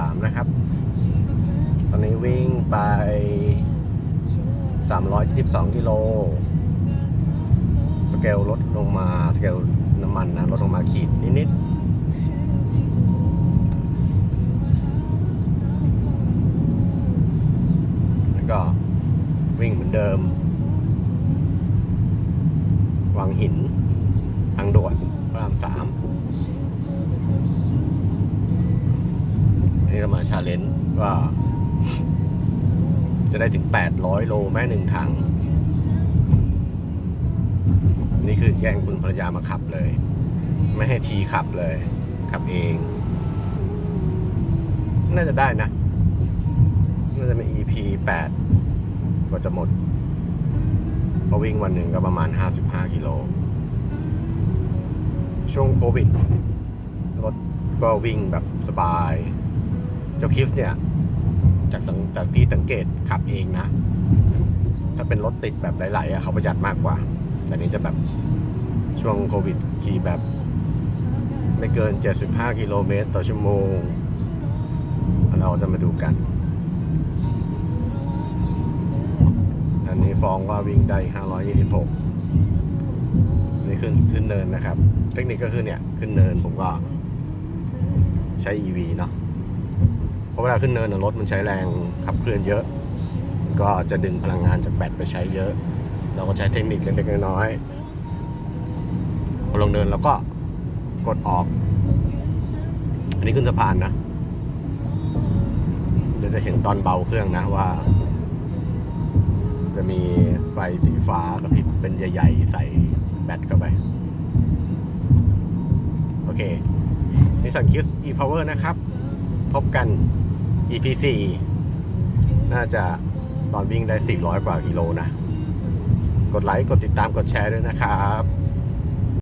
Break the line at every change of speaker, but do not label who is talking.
3นะครับ ตอนนี้วิ่งไป 322กิโล สเกลลดลงมา สเกลน้ำมันนะลดลงมาขีดนิดๆแล้วก็วิ่งเหมือนเดิมวางหิน ทางด่วนพระรามสาม อันนี่เรามาชาเลนจ์ว่า จะได้ถึง 800 โลแม่หนึ่งถัง นี่คือแย่งคุณภรรยามาขับเลย ไม่ให้ทีขับเลย ขับเอง น่าจะได้นะ น่าจะเป็น EP 8ก็จะหมดเพราะวิ่งวันหนึ่งก็ประมาณ 55 กิโล ช่วงโควิดรถก็วิ่งแบบสบาย เจ้าคิสเนี่ย จากสังจากที่สังเกตขับเองนะ ถ้าเป็นรถติดแบบไหลๆอะเขาประหยัดมากกว่า แต่นี้จะแบบช่วงโควิดขี่แบบ ไม่เกิน 75 กิโลเมตรต่อชั่วโมง เราจะมาดูกัน อันนี้ฟองก็วิ่งได้ 526 นี่ขึ้นขึ้นเนินนะครับ เทคนิคก็คือเนี่ย ขึ้นเนินผมก็ใช้ EV เนาะ ราะเวลาขึ้นเนินรถมันใช้แรงขับเคลื่อนเยอะ ก็จะดึงพลังงานจากแบตไปใช้เยอะ เราก็ใช้เทคนิคเล็กๆน้อยๆพอลงเนินเราก็กดออก อันนี้ขึ้นสะพานนะเดี๋ยวจะเห็นตอนเบาเครื่องนะว่า จะมีไฟสีฟ้ากระพริบเป็นใหญ่ๆ ใส่แบตเข้าไป โอเคนิสันคิส e-power นะครับ พบกัน EP 4น่าจะตอนวิ่งได้ 400 กว่ากิโลนะ กดไลค์ กดติดตาม กดแชร์ด้วยนะครับ